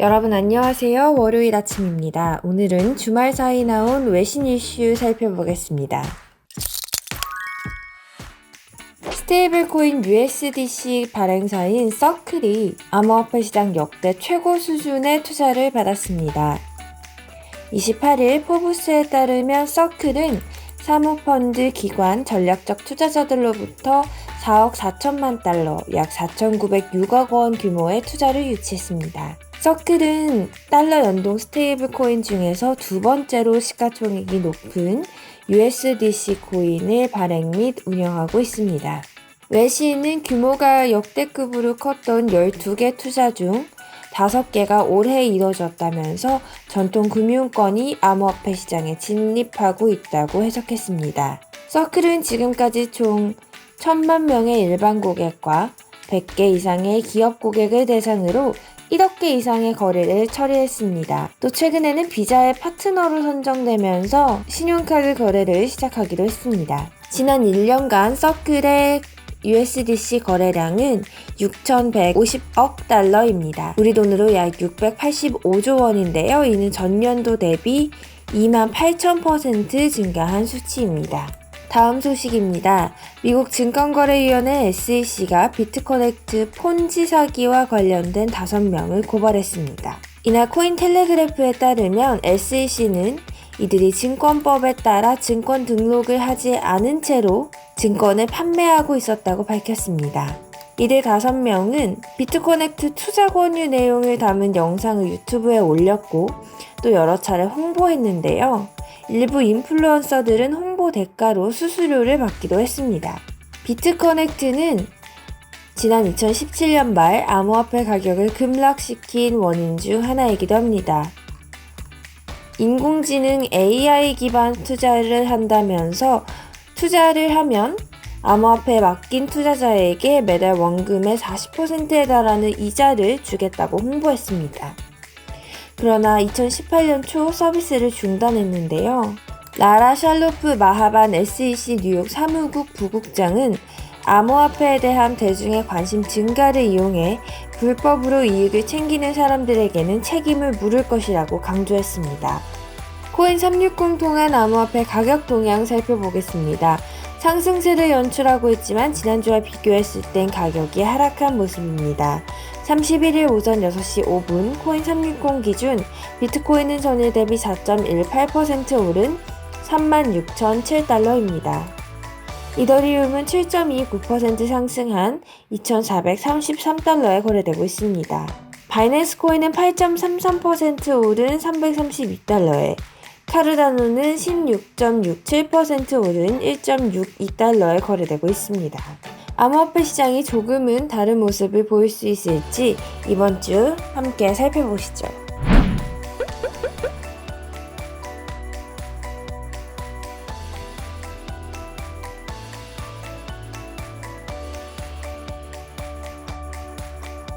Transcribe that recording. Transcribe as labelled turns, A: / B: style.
A: 여러분 안녕하세요. 월요일 아침입니다. 오늘은 주말 사이 나온 외신 이슈 살펴보겠습니다. 스테이블 코인 USDC 발행사인 서클이 암호화폐 시장 역대 최고 수준의 투자를 받았습니다. 28일 포브스에 따르면 서클은 사모펀드 기관 전략적 투자자들로부터 4억 4천만 달러, 약 4,906억 원 규모의 투자를 유치했습니다. 서클은 달러 연동 스테이블 코인 중에서 두 번째로 시가총액이 높은 USDC 코인을 발행 및 운영하고 있습니다. 외신은 규모가 역대급으로 컸던 12개 투자 중 5개가 올해 이뤄졌다면서 전통 금융권이 암호화폐 시장에 진입하고 있다고 해석했습니다. 서클은 지금까지 총 1000만 명의 일반 고객과 100개 이상의 기업 고객을 대상으로 1억 개 이상의 거래를 처리했습니다. 또 최근에는 비자의 파트너로 선정되면서 신용카드 거래를 시작하기로 했습니다. 지난 1년간 서클의 USDC 거래량은 6,150억 달러입니다. 우리 돈으로 약 685조 원인데요. 이는 전년도 대비 2만 8,000% 증가한 수치입니다. 다음 소식입니다. 미국 증권거래위원회 SEC가 비트커넥트 폰지 사기와 관련된 5명을 고발했습니다. 이날 코인텔레그래프에 따르면 SEC는 이들이 증권법에 따라 증권 등록을 하지 않은 채로 증권을 판매하고 있었다고 밝혔습니다. 이들 5명은 비트코넥트 투자 권유 내용을 담은 영상을 유튜브에 올렸고 또 여러 차례 홍보했는데요. 일부 인플루언서들은 홍보 대가로 수수료를 받기도 했습니다. 비트커넥트는 지난 2017년 말 암호화폐 가격을 급락시킨 원인 중 하나이기도 합니다. 인공지능 AI 기반 투자를 한다면서 투자를 하면 암호화폐에 맡긴 투자자에게 매달 원금의 40%에 달하는 이자를 주겠다고 홍보했습니다. 그러나 2018년 초 서비스를 중단했는데요. 라라 샬로프 마하반 SEC 뉴욕 사무국 부국장은 암호화폐에 대한 대중의 관심 증가를 이용해 불법으로 이익을 챙기는 사람들에게는 책임을 물을 것이라고 강조했습니다. 코인 360 통한 암호화폐 가격 동향 살펴보겠습니다. 상승세를 연출하고 있지만 지난주와 비교했을 땐 가격이 하락한 모습입니다. 31일 오전 6시 5분 코인 360 기준 비트코인은 전일 대비 4.18% 오른 36,007달러입니다. 이더리움은 7.29% 상승한 2,433달러에 거래되고 있습니다. 바이낸스 코인은 8.33% 오른 332달러에 카르다노는 16.67% 오른 1.62달러에 거래되고 있습니다. 암호화폐 시장이 조금은 다른 모습을 보일 수 있을지 이번 주 함께 살펴보시죠.